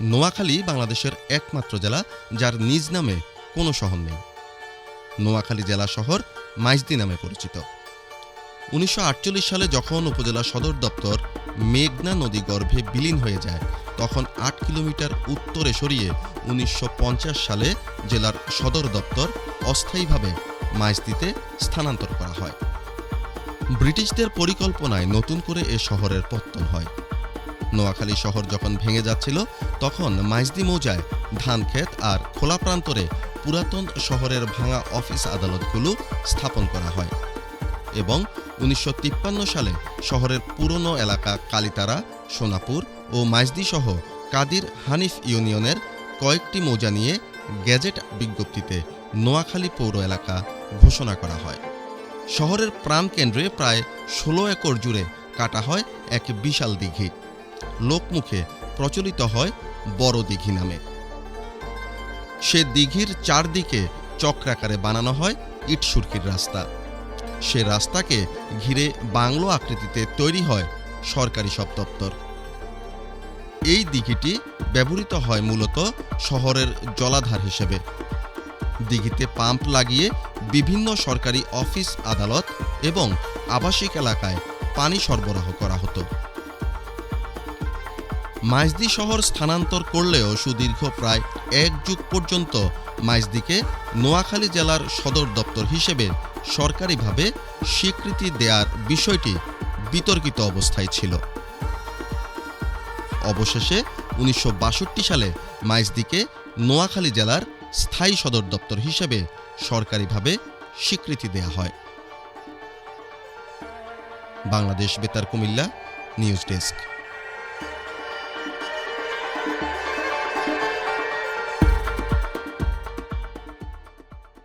নোয়াখালী বাংলাদেশের একমাত্র জেলা, যার নিজ নামে কোনো শহর নেই। নোয়াখালী জেলা শহর মাইজদি নামে পরিচিত। উনিশশো আটচল্লিশ সালে যখন উপজেলা সদর দপ্তর মেঘনা নদী গর্ভে বিলীন হয়ে যায়, তখন আট কিলোমিটার উত্তরে সরিয়ে উনিশশো পঞ্চাশ সালে জেলার সদর দপ্তর অস্থায়ীভাবে মাইজদিতে স্থানান্তর করা হয়। ব্রিটিশদের পরিকল্পনায় নতুন করে এ শহরের পত্তন হয়। নোয়াখালী শহর যখন ভেঙে যাচ্ছিল, তখন মাইজদি মৌজায় ধানক্ষেত আর খোলা প্রান্তরে পুরাতন শহরের ভাঙা অফিস আদালতগুলো স্থাপন করা হয় এবং উনিশশো তিপ্পান্ন সালে শহরের পুরনো এলাকা কালিতারা, সোনাপুর ও মাইজদি সহ কাদির হানিফ ইউনিয়নের কয়েকটি মৌজা নিয়ে গ্যাজেট বিজ্ঞপ্তিতে নোয়াখালী পৌর এলাকা ঘোষণা করা হয়। শহরের প্রাণকেন্দ্রে প্রায় ষোলো একর জুড়ে কাটা হয় এক বিশাল দিঘি। লোকমুখে প্রচলিত হয় বড় দিঘি নামে। সে দিঘির চারদিকে চক্রাকারে বানানো হয় ইট সুরকির রাস্তা। সে রাস্তাকে ঘিরে বাংলো আকৃতিতে তৈরি হয় সরকারি সব দপ্তর। এই দিঘিটি ব্যবহৃত হয় মূলত শহরের জলাধার হিসেবে। দিঘিতে পাম্প লাগিয়ে বিভিন্ন সরকারি অফিস, আদালত এবং আবাসিক এলাকায় পানি সরবরাহ করা হতো। মাইজদি শহর স্থানান্তর করলেও সুদীর্ঘ প্রায় এক যুগ পর্যন্ত মাইজদিকে নোয়াখালী জেলার সদর দপ্তর হিসেবে সরকারিভাবে স্বীকৃতি দেওয়ার বিষয়টি বিতর্কিত অবস্থায় ছিল। অবশেষে উনিশশো বাষট্টি সালে মাইজদিকে নোয়াখালী জেলার স্থায়ী সদর দপ্তর হিসেবে সরকারিভাবে স্বীকৃতি দেয়া হয়। বাংলাদেশ বেতার কুমিল্লা, নিউজ ডেস্ক।